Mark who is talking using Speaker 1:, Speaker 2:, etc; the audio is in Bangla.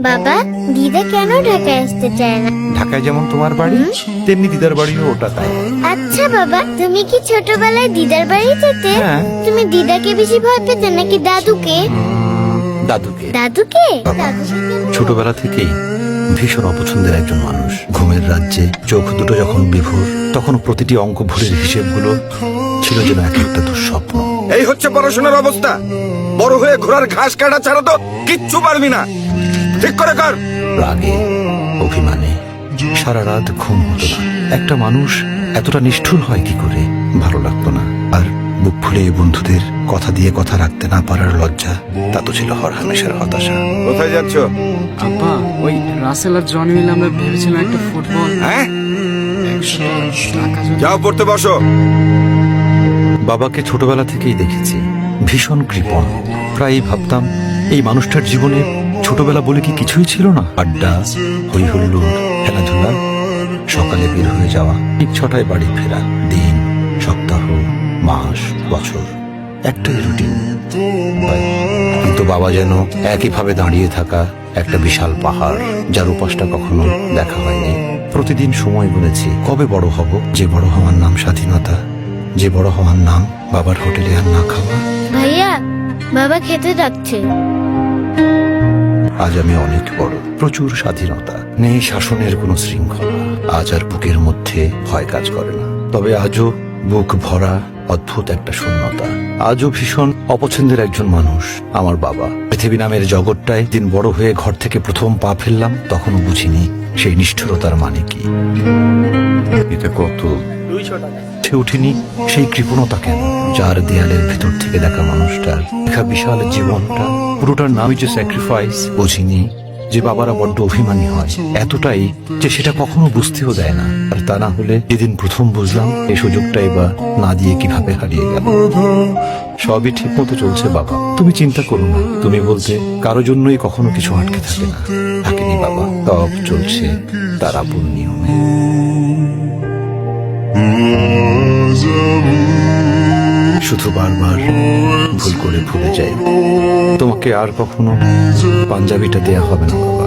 Speaker 1: বাবা দিদা কেন ঢাকায় আসতে চায় না?
Speaker 2: ঢাকায় যেমন তোমার বাড়ি তেমনি দিদার বাড়িও ওটা তাই।
Speaker 1: আচ্ছা বাবা তুমি কি ছোটবেলায় দিদার বাড়ি যেতে?
Speaker 2: হ্যাঁ।
Speaker 1: তুমি দিদাকে বেশি ভয় পেতে নাকি দাদুকে?
Speaker 2: দাদুকে।
Speaker 1: দাদুকে? দাদুকে
Speaker 2: ছোটবেলা থেকেই ভীষণ অপছন্দের একজন মানুষ। ঘুমের রাজ্যে চোখ দুটো যখন বিভোর তখন প্রতিটি অঙ্ক ভুলের হিসেবগুলো ছিল যেন এক একটা দুঃস্বপ্ন।
Speaker 3: এই হচ্ছে পড়াশোনার অবস্থা। বড় হয়ে ঘোড়ার ঘাস কাটা ছাড়া তো কিচ্ছু পারবি না। ঠিক করে কর।
Speaker 2: রাগে অভিমানে সারা রাত ঘুম হতো না। একটা মানুষ এতটা নিষ্ঠুর হয় কি করে? ভালো লাগতো না। আর বুক ফুলে বন্ধুদের কথা দিয়ে কথা রাখতে না পারার লজ্জা তা তো ছিল হর হামেশার হতাশা।
Speaker 3: কোথায় যাচ্ছ?
Speaker 4: আব্বা ওই রাসেল আর জন মিলে আমরা ভেবেছিলাম একটা ফুটবল।
Speaker 3: হ্যাঁ? যাও পড়তে বসো।
Speaker 2: বাবাকে ছোটবেলা থেকেই দেখেছি। ভীষণ কৃপণ। প্রায়ই ভাবতাম এই মানুষটার জীবনে ছোটবেলা বলে কি কিছুই ছিল না? আড্ডা হই হুল্লোড় খেলাধুলা, সকালে বের হয়ে যাওয়া, ঠিক ছটায় বাড়ি ফেরা, দিন, সপ্তাহ, মাস, বছর, একটাই রুটিন। কিন্তু বাবা যেন একইভাবে দাঁড়িয়ে থাকা একটা বিশাল পাহাড়, যার উপাসটা কখনো দেখা হয়নি। প্রতিদিন সময় গুনেছি কবে বড় হব? যে বড় হওয়ার নাম স্বাধীনতা, যে বড় হওয়ার নাম বাবার হোটেলে আর না খাওয়া?
Speaker 1: ভাইয়া, বাবা খেতে যাচ্ছে
Speaker 2: আজ আমি অনেক বড়। প্রচুর স্বাধীনতা। নেই শাসনের কোনো শৃঙ্খলা। আজ আর বুকের মধ্যে ভয় কাজ করে না। তবে আজও বুক ভরা অদ্ভুত একটা শূন্যতা। আজও ভীষণ অপছন্দের একজন মানুষ, আমার বাবা। পৃথিবী নামের জগৎটায় দিন বড় হয়ে ঘর থেকে প্রথম পা ফেললাম, তখনও বুঝিনি সেই নিষ্ঠুরতার মানে কি। এটা কত উঠে উঠিনি সেই কৃপণতা কেন? যার দেয়ালের ভেতর থেকে দেখা মানুষটার, দেখা বিশাল জীবনটা, পুরোটার নামই যে স্যাক্রিফাইস বুঝিনি যে বাবারা বড্ড অভিমানী হয়। এতটাই যে সেটা কখনো বুঝতেও দেয় না। আর তা না হলে যেদিন প্রথম বুঝলাম এই সুযোগটাই বা না দিয়ে কীভাবে হারিয়ে গেল। সবই ঠিক মতো চলছে বাবা। তুমি চিন্তা করো না। তুমি বলতে কারও জন্যই কখনো কিছু আটকে থাকে না। থাকেনি বাবা, সব চলছে তার আপন নিয়মে। শুধু বারবার ভুল করে ভুলে যাই। তোমাকে আর কখনো পাঞ্জাবিটা দেয়া হবে না বাবা।